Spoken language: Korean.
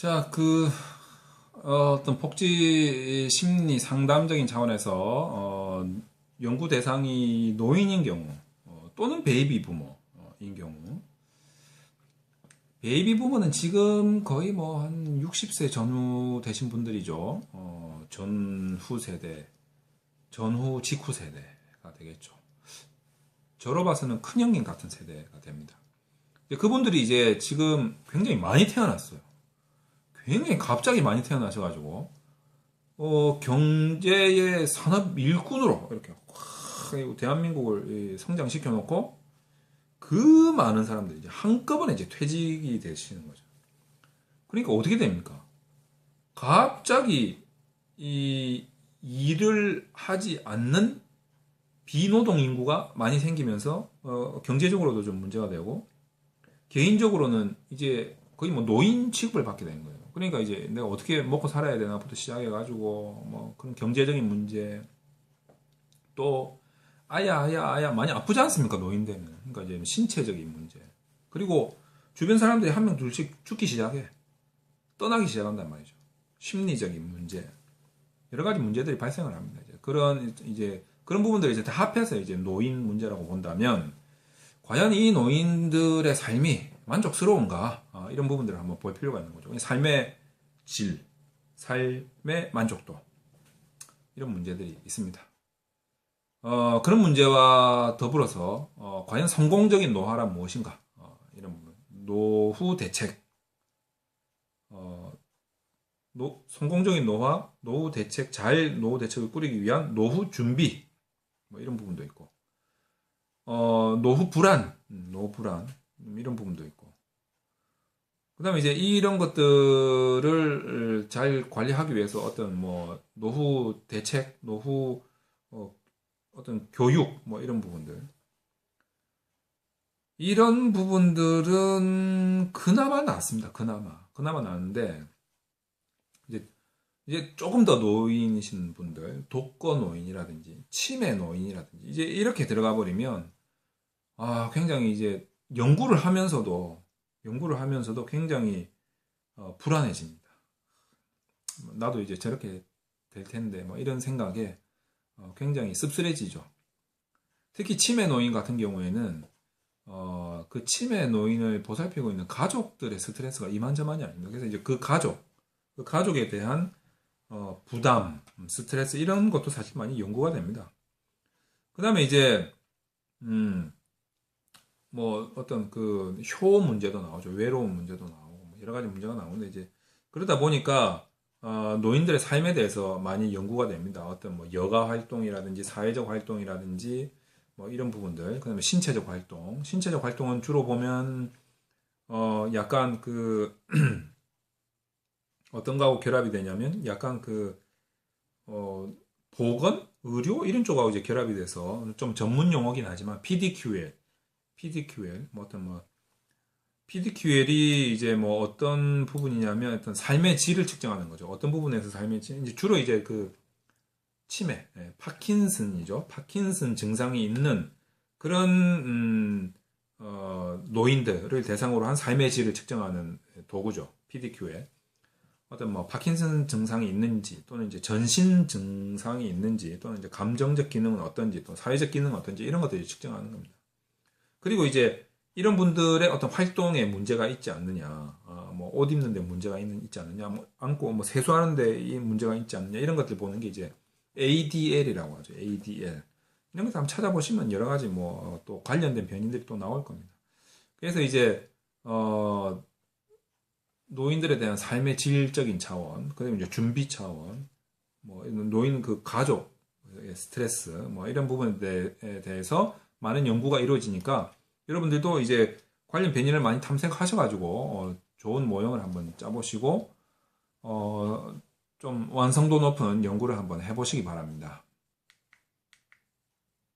자, 그 어, 어떤 복지 심리 상담적인 차원에서 어, 연구 대상이 노인인 경우 어, 또는 베이비 부모인 경우 베이비 부모는 지금 거의 뭐 한 60세 전후 되신 분들이죠. 어, 전후 세대, 전후 직후 세대가 되겠죠. 저로 봐서는 큰형님 같은 세대가 됩니다. 그분들이 이제 지금 굉장히 많이 태어났어요. 굉장히 갑자기 많이 태어나셔가지고 어, 경제의 산업 일꾼으로 이렇게 확 대한민국을 성장시켜 놓고 그 많은 사람들이 이제 한꺼번에 이제 퇴직이 되시는 거죠. 그러니까 어떻게 됩니까? 갑자기 이 일을 하지 않는 비노동 인구가 많이 생기면서 어, 경제적으로도 좀 문제가 되고 개인적으로는 이제 거의 뭐 노인 취급을 받게 되는 거예요. 그러니까 이제 내가 어떻게 먹고 살아야 되나부터 시작해가지고 뭐 그런 경제적인 문제 또 아야 아야 아야 많이 아프지 않습니까 노인 되면 그러니까 이제 신체적인 문제. 그리고 주변 사람들이 한 명 둘씩 죽기 시작해. 떠나기 시작한단 말이죠. 심리적인 문제. 여러 가지 문제들이 발생을 합니다 이제. 그런 이제 그런 부분들을 이제 다 합해서 이제 노인 문제라고 본다면 과연 이 노인들의 삶이 만족스러운가? 아, 이런 부분들을 한번 볼 필요가 있는 거죠. 삶의 질 삶의 만족도 이런 문제들이 있습니다. 어, 그런 문제와 더불어서 어, 과연 성공적인 노화란 무엇인가? 어, 이런 부분. 노후 대책. 어, 노, 성공적인 노화 노후 대책 잘 노후 대책을 꾸리기 위한 노후 준비. 뭐 이런 부분도 있고. 어, 노후 불안. 음, 노후 불안. 음, 이런 부분도 있고 그 다음에 이제 이런 것들을 잘 관리하기 위해서 어떤 뭐 노후 대책 노후 어, 어떤 교육 뭐 이런 부분들 이런 부분들은 그나마 낫습니다. 그나마 그나마 나는데 이제 이제 조금 더 노인이신 분들 독거 노인이라든지 치매 노인이라든지 이제 이렇게 들어가 버리면 아 굉장히 이제 연구를 하면서도 연구를 하면서도 굉장히 어, 불안해집니다. 나도 이제 저렇게 될 텐데 뭐 이런 생각에 어, 굉장히 씁쓸해지죠. 특히 치매 노인 같은 경우에는 어, 그 치매 노인을 보살피고 있는 가족들의 스트레스가 이만저만이 아닙니다. 그래서 이제 그 가족, 그 가족에 대한 어, 부담, 스트레스 이런 것도 사실 많이 연구가 됩니다. 그 다음에 이제 음, 뭐 어떤 그 효 문제도 나오죠. 외로움 문제도 나오고 뭐 여러 가지 문제가 나오는데 이제 그러다 보니까 어, 노인들의 삶에 대해서 많이 연구가 됩니다. 어떤 뭐 여가 활동이라든지 사회적 활동이라든지 뭐 이런 부분들, 그다음에 신체적 활동. 신체적 활동은 주로 보면 어 약간 그 어떤 거하고 결합이 되냐면 약간 그 어 보건, 의료 이런 쪽하고 이제 결합이 돼서 좀 전문 용어긴 하지만 PDQL, PDQL 뭐 어떤 뭐 PDQL이 이제 뭐 어떤 부분이냐면 어떤 삶의 질을 측정하는 거죠. 어떤 부분에서 삶의 질, 이제 주로 이제 그 치매, 예, 파킨슨이죠. 파킨슨 증상이 있는 그런 음, 어, 노인들을 대상으로 한 삶의 질을 측정하는 도구죠. PDQL. 어떤 뭐 파킨슨 증상이 있는지 또는 이제 전신 증상이 있는지 또는 이제 감정적 기능은 어떤지 또 사회적 기능은 어떤지 이런 것들을 측정하는 겁니다. 그리고 이제 이런 분들의 어떤 활동에 문제가 있지 않느냐, 아, 뭐옷 입는데 문제가 있는, 있지 않느냐, 뭐 안고 뭐 세수하는데 이 문제가 있지 않느냐 이런 것들 보는 게 이제 ADL이라고 하죠. ADL 이런 것들 한번 찾아보시면 여러 가지 뭐 또 관련된 변인들이 또 나올 겁니다. 그래서 이제 어 노인들에 대한 삶의 질적인 차원, 그다음에 이제 준비 차원, 뭐 노인 그 가족 스트레스 뭐 이런 부분에 대해서 많은 연구가 이루어지니까 여러분들도 이제 관련 변인을 많이 탐색하셔가지고 어, 좋은 모형을 한번 짜보시고 어, 좀 완성도 높은 연구를 한번 해보시기 바랍니다.